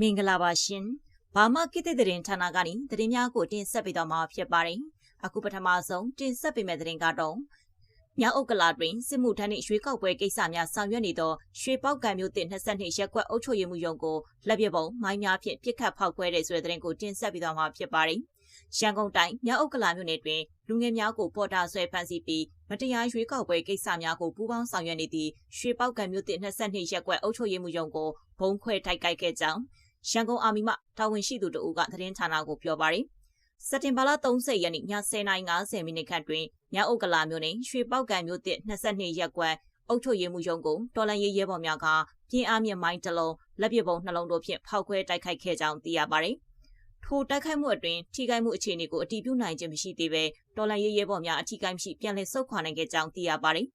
မင်္ဂလာပါရှင်။ဘာမှကိတဲ့တဲ့ဌာနကနေသတင်းများကိုတင်ဆက်ပေးတော့မှာဖြစ်ပါတယ်။အခုပထမဆုံးတင်ဆက်ပေးမယ့်သတင်းကတော့မြောက်ဥက္ကလာတွင်စစ်မှုထမ်းနှင့်ရွှေကောက်ပွဲကိစ္စများဆောင်ရွက်နေသောရွှေပေါက်ကံမျိုးတင်22ရက်ကွက်အုပ်ချုပ်ရေးမှုရုံးကိုလက်ပြပုံမိုင်းများဖြင့်ပြစ်ခတ်ဖောက်ခွဲတဲ့ဆိုတဲ့သတင်းကိုတင်ဆက်ပေးတော့မှာဖြစ်ပါတယ်။ရန်ကုန်တိုင်းမြောက်ဥက္ကလာမြို့နယ်တွင်လူငယ်များကိုပေါ်တာဆွဲဖမ်းဆီးပြီးမတရားရွေးကောက်ပွဲကိစ္စများကိုပူးပေါင်းဆောင်ရွက်နေသည့်ရွှေပေါက်ကံမျိုးတင်22ရက်ကွက်အုပ်ချုပ်ရေးမှုရုံးကိုဘုံခွဲတိုက်ခိုက်ခဲ့ကြောင်း ရန်ကုန်အာမီမှတာဝန်ရှိသူတို့ကသတင်းဌာနကိုပြောပါရယ်စက်တင်ဘာလ30ရက်နေ့ည10:50မိနစ်ခန့်တွင်မြောက်ဥက္ကလာမြို့နယ်ရွှေပေါက်ကံမြို့တစ်22ရက်ကွက်အုပ်ချုပ်ရေးမှုရုံးကိုတော်လန်ရေးရဲဘော်များကပြင်းအားမြင့်မိုင်းတလုံးလက်ပစ်ပုံနှလုံးတို့ဖြင့်ဖောက်ခွဲတိုက်ခိုက်ခဲ့ကြောင်းသိရပါရယ်ထိုတိုက်ခိုက်မှုအတွင်းထိခိုက်မှုအခြေအနေကိုအတည်ပြုနိုင်ခြင်းမရှိသေးဘဲတော်လန်ရေးရဲဘော်များအထိခိုက်မရှိပြန်လည်ဆုတ်ခွာနိုင်ခဲ့ကြောင်းသိရပါရယ်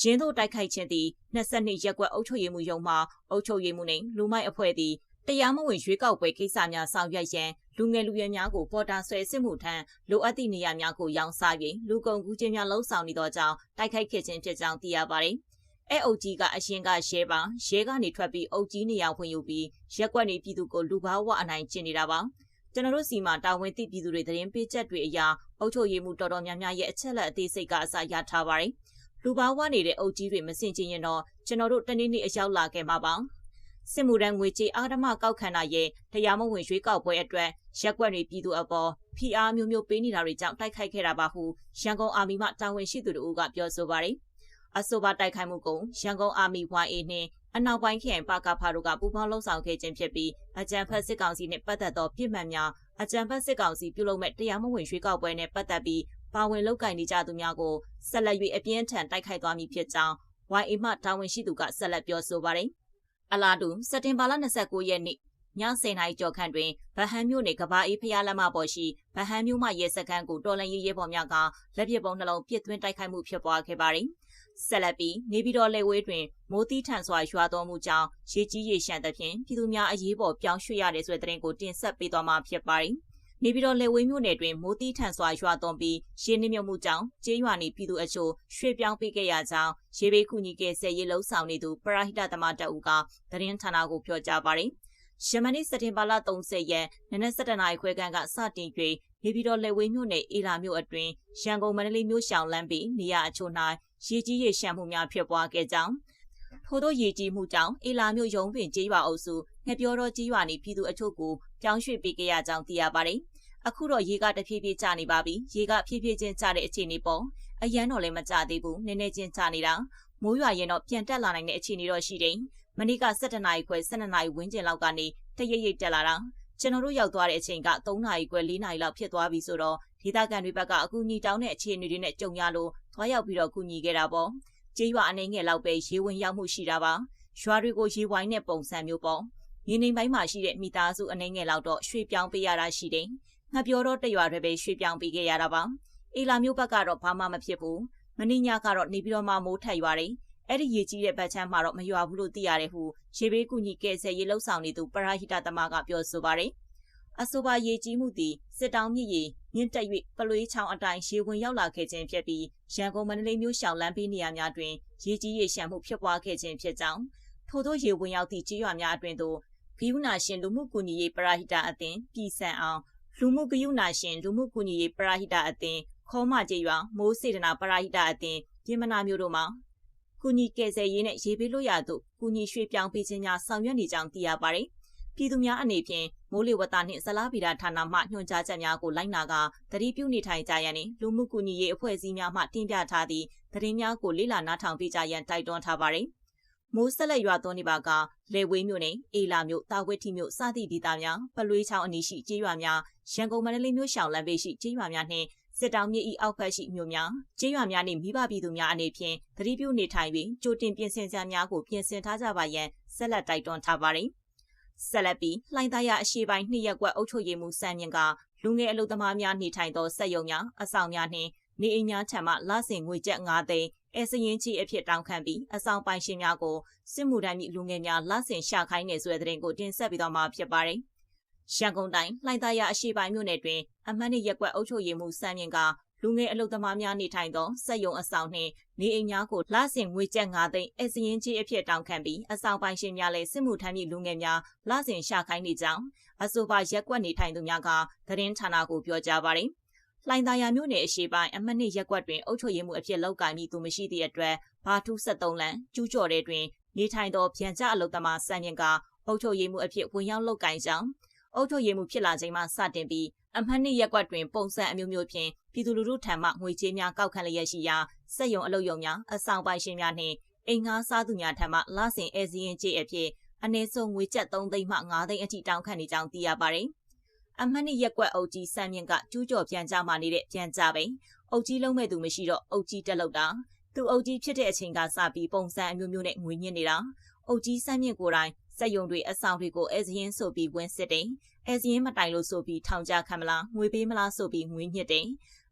ရင်းတို့တိုက်ခိုက်ခြင်းသည်22ရက်ကွက်အုပ်ချုပ်ရေးမှုရုံးမှအုပ်ချုပ်ရေးမှုနှင့်လူမိုက်အဖွဲ့သည် တရားမဝင်ရွေးကောက်ပွဲကိစ္စများဆောင်ရွက်ရန်လူငယ်လူရွယ်များကိုပေါ်တာဆွဲစစ်မှုထမ်းလိုအပ်သည့်နေရာများကိုရောင်းစား၍လူကုန်ကူးခြင်းများလှုံ့ဆော်နေသောကြောင့်တိုက်ခိုက်ခဲ့ခြင်းဖြစ်ကြောင်းသိရပါတယ်။အဲအုပ်ကြီးကအရင်ကရဲပါရဲကနေထွက်ပြီးအုပ်ကြီးနေရာဝင်ယူပြီးရက်ွက်နေပြည်သူကိုလူဘာဝအနိုင်ကျင့်နေတာပါ။ကျွန်တော်တို့စီမှာတာဝန်သိပြည်သူတွေသတင်းပေးချက်တွေအရာအုပ်ချုပ်ရေးမှုတော်တော်များများရဲ့အချက်လက်အသေးစိတ်ကအစရထားပါတယ်။လူဘာဝနေတဲ့အုပ်ကြီးတွေမစင်ချင်ရင်တော့ကျွန်တော်တို့တနေ့နေ့အရောက်လာခဲ့မှာပါ။ စစ်မှုထမ်းငွေကြေးအာဓမကောက်ခံတာရဲ့တရားမဝင်ရွေးကောက်ပွဲအတွက်ရက်ွက်တွေပြည်သူအပေါ်ဖိအားမျိုးမျိုးပေးနေတာတွေကြောင့်တိုက်ခိုက်ခဲ့တာပါဟုရန်ကုန်အာမီမှတာဝန်ရှိသူတို့ကပြောဆိုပါတယ်။အဆိုပါတိုက်ခိုက်မှုကိုရန်ကုန်အာမီ YA နှင့်အနောက်ပိုင်းခရိုင်ပါကဖာတို့ကပူးပေါင်းလှုပ်ဆောင်ခဲ့ခြင်းဖြစ်ပြီးအကြံဖက်စစ်ကောင်စီနှင့်ပတ်သက်သောပြစ်မှတ်များအကြံဖက်စစ်ကောင်စီပြုလုပ်မဲ့တရားမဝင်ရွေးကောက်ပွဲနှင့်ပတ်သက်ပြီးပါဝင်လုပ်ကိုင်နေကြသူများကိုဆက်လက်၍အပြင်းထန်တိုက်ခိုက်သွားမည်ဖြစ်ကြောင်း YA မှတာဝန်ရှိသူကဆက်လက်ပြောဆိုပါတယ်။ အလားတူစက်တင်ဘာလ29ရက်နေ့ည10နာရီကျော်ခန့်တွင်ဗဟန်းမြို့နယ်ကဘာအေးဖျားလမ်းမပေါ်ရှိဗဟန်းမြို့မှရဲစခန်းကိုတော်လန်ရေးရဲဘော်များကလက်ပစ်ပုံနှလုံးပစ်သွင်းတိုက်ခိုက်မှုဖြစ်ပွားခဲ့ပါသည်။ဆက်လက်ပြီးနေပြည်တော်လေဝေးတွင်မိုးတီးထန်စွာရွာတော်မူကြောင်းရေကြီးရေရှမ်းသဖြင့်ပြည်သူများအရေးပေါ်ပြောင်းရွှေ့ရတဲ့ဆိုတဲ့သတင်းကိုတင်ဆက်ပေးသွားမှာဖြစ်ပါတယ်။ နေပြည်တော်လေဝေးမြို့နယ်တွင်မိုးတီးထန်စွာရွာသွန်းပြီးရှင်းနှမြုပ်မှုကြောင့်ကျေးရွာနေပြည်သူအချို့ရွှေ့ပြောင်းပေးခဲ့ရကြောင်းရေဘေးကူညီကယ်ဆယ်ရေးလှုပ်ဆောင်နေသူပရဟိတသမားတအူကသတင်းဌာနကိုပြောကြားပါတယ်။ယမန်နေ့စက်တင်ဘာလ30ရက်နနက်7:00နာရီခွဲခန့်ကစတင်၍နေပြည်တော်လေဝေးမြို့နယ်အေလာမြို့အတွင်းရန်ကုန်မန္တလေးမြို့ရှောင်းလမ်းပြီးနေရာအချို့၌ရေကြီးရေရှမ်းမှုများဖြစ်ပွားခဲ့ကြောင်းထို့သောရေကြီးမှုကြောင့်အေလာမြို့ရုံးပင်ကျေးရွာအုပ်စုငှက်ပြောတော်ကျေးရွာနေပြည်သူအချို့ကို ပြောင်းရွှေ့ပေးခဲ့ရကြောင်းသိရပါတယ်။အခုတော့ရေကတဖြည်းဖြည်းကျနေပါပြီရေကဖြည်းဖြည်းချင်းကျတဲ့အခြေအနေပေါ့အရန်တော့လည်းမကျသေးဘူးနည်းနည်းချင်းကျနေတာမိုးရွာရင်တော့ပြန်တက်လာနိုင်တဲ့အခြေအနေတော့ရှိတယ်မနေ့က7နာရီခွဲ12နာရီဝန်းကျင်လောက်ကနေတရိပ်ရိပ်တက်လာတာကျွန်တော်တို့ရောက်သွားတဲ့အချိန်က3နာရီခွဲ4နာရီလောက်ဖြစ်သွားပြီဆိုတော့ဒေသခံတွေဘက်ကအကူအညီတောင်းတဲ့အခြေအနေတွေနဲ့ကြုံရလို့သွားရောက်ပြီးတော့ကူညီခဲ့တာပေါ့ကျေးရွာအနေငယ်လောက်ပဲရေဝင်ရောက်မှုရှိတာပါရွာတွေကိုရေဝိုင်းတဲ့ပုံစံမျိုးပေါ့ ရင်းနှိမ်ပိုင်းမှာရှိတဲ့မိသားစုအနေငယ်လောက်တော့ရွှေ့ပြောင်းပေးရတာရှိတယ်ငှက်ပြောတော့တရွာတွေပဲရွှေ့ပြောင်းပေးခဲ့ရတာပါအေလာမျိုးဘက်ကတော့ဘာမှမဖြစ်ဘူးမင်းညကတော့နေပြီးတော့မှမိုးထက်ရွာတယ်အဲ့ဒီရေကြီးတဲ့ဘက်ချမ်းမှာတော့မရွာဘူးလို့သိရတယ်ဟုရေဘေးကူညီကယ်ဆယ်ရေးလှုပ်ဆောင်နေသူပရာဟိတသမားကပြောဆိုပါတယ်အဆိုပါရေကြီးမှုသည်စစ်တောင်းမြစ်ရေမြင့်တက်၍ပလွေးချောင်းအတိုင်းရေဝင်ရောက်လာခဲ့ခြင်းဖြစ်ပြီးရန်ကုန်မန္တလေးမြို့ရှောင်းလမ်းပေးနေရာများတွင်ရေကြီးရေရှမ်းမှုဖြစ်ပွားခဲ့ခြင်းဖြစ်ကြောင်းထို့သောရေဝင်ရောက်သည့်ကြေးရွာများအတွင်သို့ ဂိယူနာရှင်လူမှုကူညီရေးပရာဟိတအသင်းပြည်ဆန်အောင်လူမှုဂယုဏရှင်လူမှုကူညီရေးပရာဟိတအသင်းခေါမကျေးရွာမိုးစေတနာပရာဟိတအသင်းပြင်မနာမျိုးတို့မှာကူညီကယ်ဆယ်ရေးနဲ့ရေးပေးလို့ရသို့ကူညီရွှေ့ပြောင်းပေးခြင်းများဆောင်ရွက်နေကြောင်းသိရပါတယ်။ပြည်သူများအနေဖြင့်မိုးလေဝသနှင့်ဇလားဗီဒဌာနမှညွှန်ကြားချက်များကိုလိုက်နာကတတိပြုနေထိုင်ကြရန်နှင့်လူမှုကူညီရေးအဖွဲ့အစည်းများမှတင်ပြထားသည့်သတင်းများကိုလေ့လာနားထောင်ပေးကြရန်တိုက်တွန်းထားပါတယ်။ မိုးဆက်လက်ရွာသွန်းနေပါကလေဝေးမြို့နယ်အေလာမြို့တာဝက်တီမြို့စသည့်ဒေသများပလွေးချောင်းအနီးရှိကျေးရွာများရန်ကုန်မန္တလေးမြို့ရှောင်းလမ်းဘေးရှိကျေးရွာများနှင့်စစ်တောင်မြစ်ဤအောက်ဖက်ရှိမြို့များကျေးရွာများနှင့်မိဘပြည်သူများအနေဖြင့်သတိပြုနေထိုင်ပြီးကြိုတင်ပြင်ဆင်စရာများကိုပြင်ဆင်ထားကြပါရန်ဆက်လက်တိုက်တွန်းထားပါတယ်ဆက်လက်ပြီးလှိုင်းသားရအရှိပိုင်းနှစ်ရက်ကွက်အုပ်ချုပ်ရေးမှုစံမြင့်ကလူငယ်အလုပ်သမားများနေထိုင်သောစက်ရုံများအဆောင်များနှင့်နေအိမ်များထံမှလဆင်ငွေကျပ်9သိန်း အဲစရင်ကြီးအဖြစ်တောင်းခံပြီးအဆောင်ပိုင်ရှင်များကိုစစ်မှုထမ်းမိလူငယ်များလဆင်ရှာခိုင်းနေဆိုတဲ့တဲ့ရင်ကိုတင်ဆက်ပြီးတော့မှာဖြစ်ပါတယ်။ရန်ကုန်တိုင်းလှိုင်သာယာအရှိပိုင်းမြို့နယ်တွင်အမှတ်နှစ်ရက်ကွက်အုပ်ချုပ်ရေးမှူးစံမြင့်ကလူငယ်အလုပ်သမားများနေထိုင်သောစက်ယုံအဆောင်နှင့်နေအိမ်များကိုလဆင်ငွေကျပ်9သိန်းအစရင်ကြီးအဖြစ်တောင်းခံပြီးအဆောင်ပိုင်ရှင်များလည်းစစ်မှုထမ်းမည့်လူငယ်များလဆင်ရှာခိုင်းနေကြောင်းအဆိုပါရက်ကွက်နေထိုင်သူများကသတင်းဌာနကိုပြောကြားပါတယ်။ လှိုင်သာယာမြို့နယ်အရှိပိုင်းအမှတ်နှစ်ရက်ကွက်တွင်အုပ်ချုပ်ရေးမှုအဖြစ်လောက်ကိုင်းပြီးသူမရှိသည့်အတွက်ဘာထူး73လမ်းကျူးကျော်တဲ့တွင်နေထိုင်သောဗျံကြအလုသမားစံမြင့်ကအုပ်ချုပ်ရေးမှုအဖြစ်ဝင်ရောက်လောက်ကိုင်းကြောင်းအုပ်ချုပ်ရေးမှုဖြစ်လာချိန်မှစတင်ပြီးအမှတ်နှစ်ရက်ကွက်တွင်ပုံစံအမျိုးမျိုးဖြင့်ပြည်သူလူထုထံမှငွေကြေးများကောက်ခံလျက်ရှိရာစက်ယုံအလုပ်ယုံများအဆောင်ပိုင်ရှင်များနှင့်အိမ်ငှားစားသူများထံမှလဆင်အဲဇီရင်ကြေးအဖြစ်အနည်းဆုံးငွေကျပ်3သိန်းမှ5သိန်းအထိတောင်းခံနေကြောင်းသိရပါတယ်။ အမှတ်နှစ်ရက်ကွက်အုပ်ကြီးစံမြင့်ကကျူးကျော်ပြန်ကြမှာနေတဲ့ပြန်ကြပင်အုပ်ကြီးလုံးမဲ့သူမရှိတော့အုပ်ကြီးတက်လောက်တာသူအုပ်ကြီးဖြစ်တဲ့အချိန်ကစပြီးပုံစံအမျိုးမျိုးနဲ့ငွေညစ်နေတာအုပ်ကြီးစံမြင့်ကိုယ်တိုင်စက်ယုံတွေအဆောင်တွေကိုအဲဇီရင်ဆိုပြီးဝင်စစ်တယ်အဲဇီရင်မတိုင်လို့ဆိုပြီးထောင်ကြခံမလားငွေပေးမလားဆိုပြီးငွေညစ်တယ်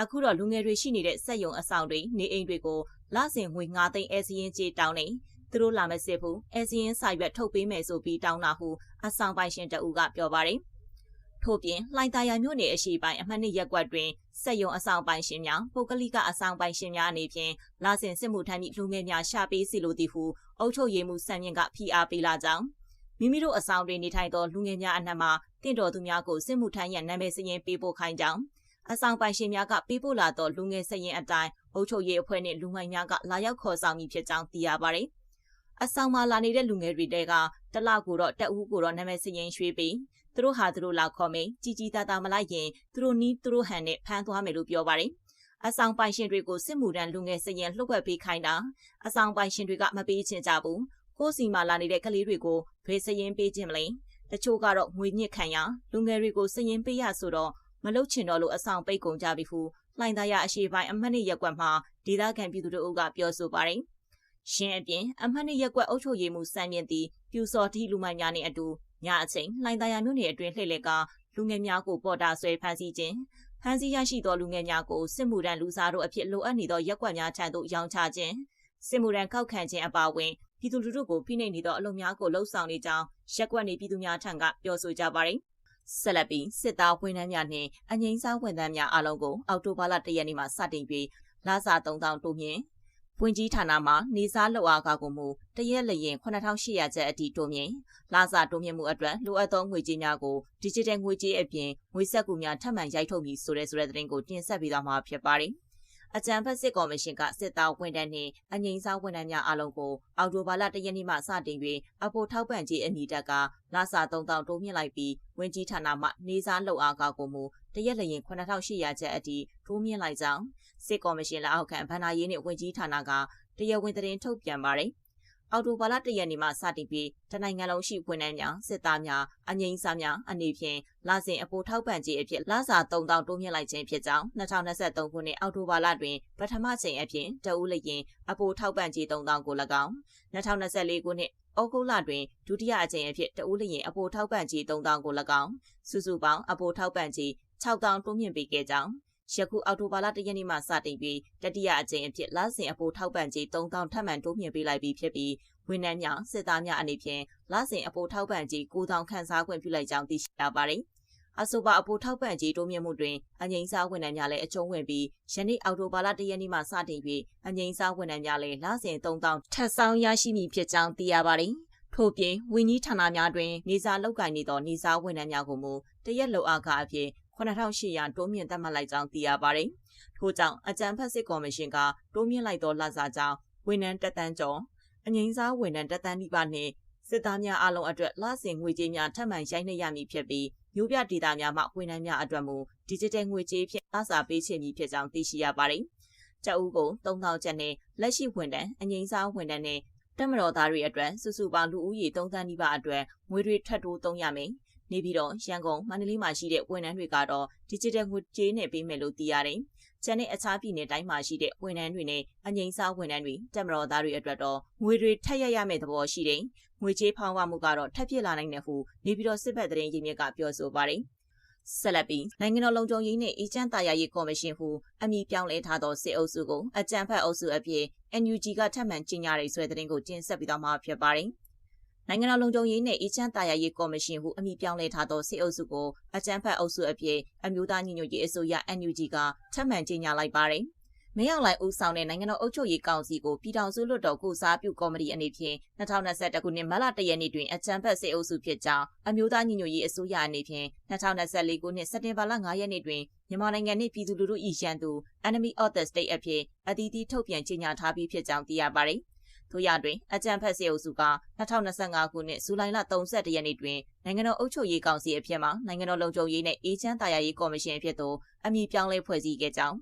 အခုတော့လူငယ်တွေရှိနေတဲ့စက်ယုံအဆောင်တွေနေအိမ်တွေကိုလစဉ်ငွေ9သိန်းအဲဇီရင်ကြေးတောင်းနေသူတို့လာမစစ်ဘူးအဲဇီရင်စာရွက်ထုတ်ပေးမယ်ဆိုပြီးတောင်းတာဟုအဆောင်ပိုင်ရှင်တအူကပြောပါတယ် ထို့ပြင်လှိုင်သာယာမြို့နယ်အရှိပိုင်းအမှတ်နှစ်ရက်ကွက်တွင်စက်ယုံအဆောင်ပိုင်ရှင်များပုဂ္ဂလိကအဆောင်ပိုင်ရှင်များအနေဖြင့်လာစဉ်စစ်မှုထမ်းမိလူငယ်များရှာပေးစီလိုသည်ဟုအုပ်ချုပ်ရေးမှူးစံမြင့်ကဖိအားပေးလာကြောင်းမိမိတို့အဆောင်တွင်နေထိုင်သောလူငယ်များအနှံ့မှတင့်တော်သူများကိုစစ်မှုထမ်းရန်နာမည်စရင်ပေးပို့ခိုင်းကြောင်းအဆောင်ပိုင်ရှင်များကပေးပို့လာသောလူငယ်စရင်အတိုင်းအုပ်ချုပ်ရေးအဖွဲ့နှင့်လူငယ်များကလာရောက်ခေါ်ဆောင်မိဖြစ်ကြောင်းသိရပါတယ်။အဆောင်မှာလာနေတဲ့လူငယ်တွေတဲကတလကိုတော့တက်ဦးကိုတော့နာမည်စရင်ရွှေ့ပြီး သူတို့ဟာသူတို့လာခေါ်မယ်ជីជីတာတာမလိုက်ရင်သူတို့နီးသူတို့ဟန်နဲ့ဖမ်းသွားမယ်လို့ပြောပါတယ်။အဆောင်ပိုင်ရှင်တွေကိုစစ်မှုထမ်းလူငယ်စရင်လှုပ်ဝက်ပေးခိုင်းတာအဆောင်ပိုင်ရှင်တွေကမပေးချင်ကြဘူးကိုစီမှာလာနေတဲ့ကလေးတွေကိုဘယ်စရင်ပေးခြင်းမလဲတချို့ကတော့ငွေညစ်ခံရလူငယ်တွေကိုစရင်ပေးရဆိုတော့မလုတ်ချင်တော့လို့အဆောင်ပိတ်ကုန်ကြပြီဟုလှိုင်သာယာအရှိပိုင်းအမှတ်နှစ်ရက်ကွက်မှာဒေသခံပြည်သူတို့ကပြောဆိုပါတယ်ရှင်းအပြင်အမှတ်နှစ်ရက်ကွက်အုပ်ချုပ်ရေးမှုစံမြင့်သည်ပြူစော်တီလူမိုင်းများနှင့်အတူ ညအချိန်လှိုင်သာယာမြို့နယ်အတွင်းလှည့်လည်ကလူငယ်များကိုပေါ်တာဆွဲဖမ်းဆီးခြင်းဖမ်းဆီးရရှိသောလူငယ်များကိုစစ်မှုထမ်းလူစားတို့အဖြစ်လိုအပ်နေသောရက်ကွက်များထံသို့ရောင်းချခြင်းစစ်မှုထမ်းကောက်ခံခြင်းအပါအဝင်ပြည်သူလူထုကိုဖိနှိပ်နေသောအလုပ်များကိုလှုံ့ဆော်နေကြောင်းရက်ကွက်နေပြည်သူများထံကပြောဆိုကြပါတယ်။ဆက်လက်ပြီးစစ်သားဝန်ထမ်းများနှင့်အငိမ့်စားဝန်ထမ်းများအလုံးကိုအောက်တိုဘာလ၁ရက်နေ့မှာစတင်ပြီးလစာ3000တိုးမြင့် ပွင့်ကြီးဌာနမှာနေစားလောက်အားကကိုမူတရက်လျင်9800ကျပ်အထိတိုးမြင့်လာစာတိုးမြင့်မှုအတွက်လိုအပ်သောငွေကြေးများကို digital ငွေကြေးအပြင်ငွေဆက်ကူများထပ်မံရိုက်ထုတ်ပြီးဆိုတဲ့ဆိုတဲ့သတင်းကိုတင်ဆက်ပေးသွားမှာဖြစ်ပါတယ်။အကြံဖက်စစ်ကော်မရှင်ကစစ်သားဝန်ထမ်းနှင့်အငိမ့်စားဝန်ထမ်းများအလုံးကိုအော်တိုဘာလတရက်နေ့မှစတင်၍အဖို့ထောက်ပံ့ခြင်းအမိတက်ကလာစာ3000တိုးမြင့်လိုက်ပြီးဝင်ကြီးဌာနမှနေစားလှုပ်အားကောက်ကိုမူ တရက်လျင်9800ကျပ်အထိတိုးမြင့်လိုက်ကြောင်းစစ်ကော်မရှင်လက်အောက်ခံဗန္နာရေးနှင့်ဝင်ကြီးဌာနကတရားဝင်သတင်းထုတ်ပြန်ပါတယ်။အော်တိုဘာလတရက်နေ့မှစတင်ပြီးတနိုင်ငံလုံးရှိဝန်ထမ်းများစစ်သားများအငိမ့်စားများအနေဖြင့်လာစဉ်အပိုထောက်ပံ့ခြင်းအဖြစ်လစာ3000တိုးမြင့်လိုက်ခြင်းဖြစ်ကြောင်း2023ခုနှစ်အောက်တိုဘာလတွင်ပထမချိန်အဖြစ်တဦးလျင်အပိုထောက်ပံ့ခြင်း3000ကို၎င်း2024ခုနှစ်ဩဂုတ်လတွင်ဒုတိယအကြိမ်အဖြစ်တဦးလျင်အပိုထောက်ပံ့ခြင်း3000ကို၎င်းစုစုပေါင်းအပိုထောက်ပံ့ခြင်း 6000တိုးမြင့်ပေးခဲ့ကြောင်းယခုအောက်တိုဘာလ၁ရက်နေ့မှစတင်ပြီးတတိယအကြိမ်အဖြစ်လစဉ်အပိုထောက်ပံ့ကြေး3000ထပ်မံတိုးမြင့်ပေးလိုက်ပြီးဖြစ်ပြီးဝန်ထမ်းများစစ်သားများအနေဖြင့်လစဉ်အပိုထောက်ပံ့ကြေး9000ခန့်စားခွင့်ပြုလိုက်ကြောင်းသိရှိရပါတယ်။အဆိုပါအပိုထောက်ပံ့ကြေးတိုးမြင့်မှုတွင်အငိမ့်စားဝန်ထမ်းများလည်းအကျုံးဝင်ပြီးယနေ့အောက်တိုဘာလ၁ရက်နေ့မှစတင်ပြီးအငိမ့်စားဝန်ထမ်းများလည်းလစဉ်3000ထပ်ဆောင်ရရှိမည်ဖြစ်ကြောင်းသိရပါတယ်။ထို့ပြင်ဝင်းကြီးဌာနများတွင်နေစာလောက်ကင်နေသောနေစာဝန်ထမ်းများကိုမူတရက်လောက်အားကအဖြစ် 9800တိုးမြင့်သတ်မှတ်လိုက်ကြောင်းသိရပါတယ်။ထို့ကြောင့်အကြံဖက်စစ်ကော်မရှင်ကတိုးမြင့်လိုက်သောလစာကြောင့်ဝန်ထမ်းတက်တန်းကျော်အငိမ့်စားဝန်ထမ်းတက်တန်းဒီပါနှင့်စစ်သားများအလုံးအတွက်လစဉ်ငွေကြေးများထပ်မံရိုက်နှိပ်ရမည်ဖြစ်ပြီးမြို့ပြဒေသများမှဝန်ထမ်းများအတွက်မူ digital ငွေကြေးဖြင့်အစာပေးချေမည်ဖြစ်ကြောင်းသိရှိရပါတယ်။တအူးကို3000ကျပ်နဲ့လက်ရှိဝန်ထမ်းအငိမ့်စားဝန်ထမ်းနဲ့တက်မတော်သားတွေအတွက်စုစုပေါင်းလူဦးရေ3သန်းနီးပါးအတွက်ငွေတွေထပ်တိုးသုံးရမယ်။ နေပြီးတော့ရန်ကုန်မန္တလေးမှာရှိတဲ့ဝန်ထမ်းတွေကတော့ digital ငွေကြေးနဲ့ပေးမယ်လို့သိရတယ်။ကျန်တဲ့အခြားပြည်နယ်တိုင်းမှာရှိတဲ့ဝန်ထမ်းတွေနဲ့အငိမ့်စားဝန်ထမ်းတွေတက်မတော်သားတွေအတွက်တော့ငွေတွေထပ်ရရမယ့်သဘောရှိတယ်။ငွေကြေးဖောင်းဝမှုကတော့ထပ်ဖြစ်လာနိုင်တယ်ဟုနေပြီးတော့စစ်ဘက်သတင်းရင်းမြစ်ကပြောဆိုပါတယ်။ဆက်လက်ပြီးနိုင်ငံတော်လုံခြုံရေးနှင့်အေဂျင့်တာယာရေးကော်မရှင်ဟုအမည်ပြောင်းလဲထားသောစစ်အုပ်စုကိုအကြံဖက်အုပ်စုအဖြစ် NUG ကထပ်မံကြီးညာရေးဆွဲတဲ့တင်ကိုကျင်းဆက်ပြီးတော့မှာဖြစ်ပါတယ်။ နိုင်ငံတော်လုံခြုံရေးနဲ့အေချမ်းတာယာရေးကော်မရှင်ဟုအမည်ပြောင်းလဲထားသောစစ်အုပ်စုကိုအကြမ်းဖက်အုပ်စုအဖြစ်အမျိုးသားညီညွတ်ရေးအစိုးရ NUG ကထပ်မံကြေညာလိုက်ပါတယ်။မင်းအောင်လှိုင်ဦးဆောင်တဲ့နိုင်ငံတော်အုပ်ချုပ်ရေးကောင်စီကိုပြည်ထောင်စုလွှတ်တော်ကိုစားပြုကော်မတီအနေဖြင့်2021ခုနှစ်မတ်လ1ရက်နေ့တွင်အကြံဖက်စေအုပ်စုဖြစ်ကြောင်းအမျိုးသားညီညွတ်ရေးအစိုးရအနေဖြင့်2024ခုနှစ်စက်တင်ဘာလ9ရက်နေ့တွင်မြန်မာနိုင်ငံနှင့်ပြည်သူလူထု၏ရန်သူ Enemy of the State အဖြစ်အသီးသီးထုတ်ပြန်ကြေညာထားပြီးဖြစ်ကြောင်းသိရပါသည်။ ထို့ရတွင်အကြံဖက်စေအုပ်စုက2025ခုနှစ်ဇူလိုင်လ31ရက်နေ့တွင်နိုင်ငံတော်အုပ်ချုပ်ရေးကောင်စီအဖြစ်မှနိုင်ငံတော်လုံခြုံရေးနှင့်အေဂျင့်တာယာရေးကော်မရှင်အဖြစ်သို့အမည်ပြောင်းလဲဖွဲ့စည်းခဲ့ကြောင်း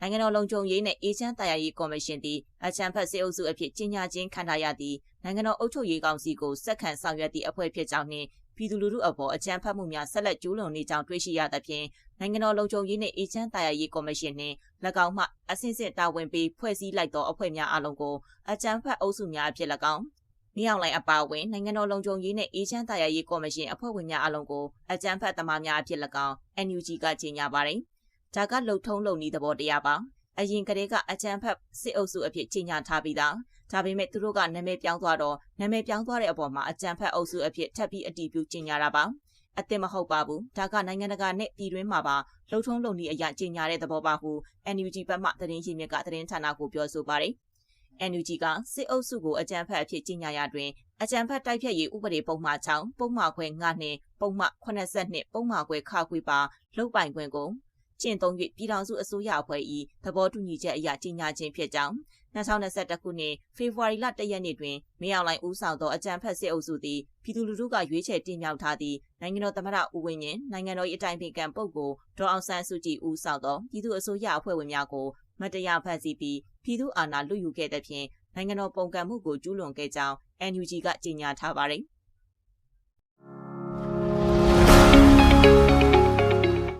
နိုင်ငံတော်လုံခြုံရေးနှင့်အေဂျင့်တာယာရေးကော်မရှင်သည်အချမ်းဖတ်စေအုပ်စုအဖြစ်ကြီးညာခြင်းခံထားရသည့်နိုင်ငံတော်အုပ်ချုပ်ရေးကောင်စီကိုစက်ခံဆောင်ရွက်သည့်အဖွဲ့ဖြစ်ကြောင်းနှင့် ပြည်သူလူထုအပေါ်အကြမ်းဖက်မှုများဆက်လက်ကျူးလွန်နေကြောင်းတွေ့ရှိရသဖြင့်နိုင်ငံတော်လုံခြုံရေးနှင့်အေဂျင့်တာယာရေးကော်မရှင်နှင့်၎င်းမှအဆင့်ဆင့်တာဝန်ပေးဖွဲ့စည်းလိုက်သောအဖွဲ့များအလုံးကိုအကြမ်းဖက်အုပ်စုများအဖြစ်၎င်းမြောင်လိုင်အပါအဝင်နိုင်ငံတော်လုံခြုံရေးနဲ့အေဂျင့်တာယာရေးကော်မရှင်အဖွဲ့ဝင်များအလုံးကိုအကြမ်းဖက်သမားများအဖြစ်၎င်း NUG ကကြေညာပါတယ်။ဒါကလှုပ်ထုံးလုံနည်းသဘောတရားပါ။အရင်ကတည်းကအကြံဖက်စစ်အုပ်စုအဖြစ်ကြီးညာထားပြီးသား ဒါပေမဲ့သူတို့ကနာမည်ပြောင်းသွားတော့နာမည်ပြောင်းသွားတဲ့အပေါ်မှာအကြံဖက်အုပ်စုအဖြစ်ထပ်ပြီးအတီးပြုကြီးညာတာပါအသစ်မဟုတ်ပါဘူးဒါကနိုင်ငံတကာနဲ့ပြည်တွင်းမှာပါလှုပ်ထုံးလုံနည်းအရာကြီးညာတဲ့သဘောပါဟု NUG ဘက်မှသတင်းရင်းမြစ်ကသတင်းဌာနကိုပြောဆိုပါတယ် NUG ကစစ်အုပ်စုကိုအကြံဖက်အဖြစ်ကြီးညာရတွင်အကြံဖက်တိုက်ဖြတ်ရေးဥပဒေပုံမှန်6ပုံမှန်ခွဲ9နှင့်ပုံမှန်82ပုံမှန်ခွဲခါခွေပါလုတ်ပိုင်ခွင့်ကိုကျင့်သုံး၍ပြည်ထောင်စုအစိုးရအဖွဲ့၏သဘောတူညီချက်အရကြီးညာခြင်းဖြစ်ကြောင်း 2021ခုနှစ်ဖေဖော်ဝါရီလ1ရက်နေ့တွင်မင်းအောင်လှိုင်ဦးဆောင်သောအကြံဖက်စစ်အုပ်စုသည်ပြည်သူလူထုကရွေးချယ်တင်မြှောက်ထားသည့်နိုင်ငံတော်သမ္မတဦးဝင်းမြင့်နိုင်ငံတော်၏အတိုင်ပင်ခံပုဂ္ဂိုလ်ဒေါ်အောင်ဆန်းစုကြည်ဦးဆောင်သောပြည်သူ့အစိုးရအဖွဲ့ဝင်များကိုမတရားဖန်ဆီးပြီးပြည်သူအာဏာလွတ်ယူခဲ့သဖြင့်နိုင်ငံတော်ပုံကံမှုကိုကျူးလွန်ခဲ့ကြောင်း NUG ကကြေညာထားပါသည်။